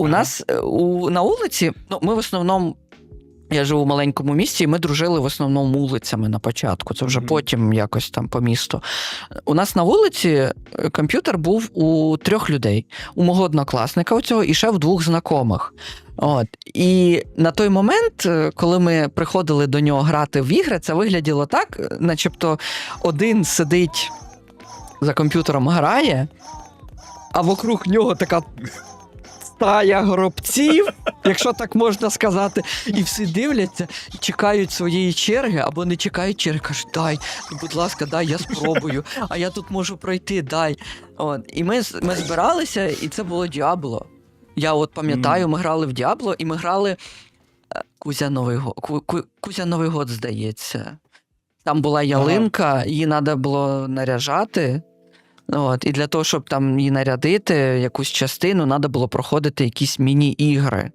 У Ага. нас е, у, на вулиці, ну, ми в основному. Я живу в маленькому місті, і ми дружили в основному вулицями на початку. Це вже Мгм. потім якось там по місту. У нас на вулиці е, комп'ютер був у трьох людей: у мого однокласника у цього і ще в двох знайомих. От. І на той момент, е, коли ми приходили до нього грати в ігри, це вигляділо так, начебто один сидить за комп'ютером грає, а вокруг нього така стая гробців, якщо так можна сказати, і всі дивляться і чекають своєї черги, або не чекають черги, кажуть, дай, будь ласка, дай, я спробую, а я тут можу пройти, дай. От. І ми, ми збиралися, і це було Діабло. Я от пам'ятаю, ми грали в Діабло, і ми грали е, Кузя Новий год. Ку, Ку- Кузя Новий год, здається. Там була ялинка, її треба було наряжати. От, і для того, щоб там її нарядити, якусь частину, треба було проходити якісь міні-ігри.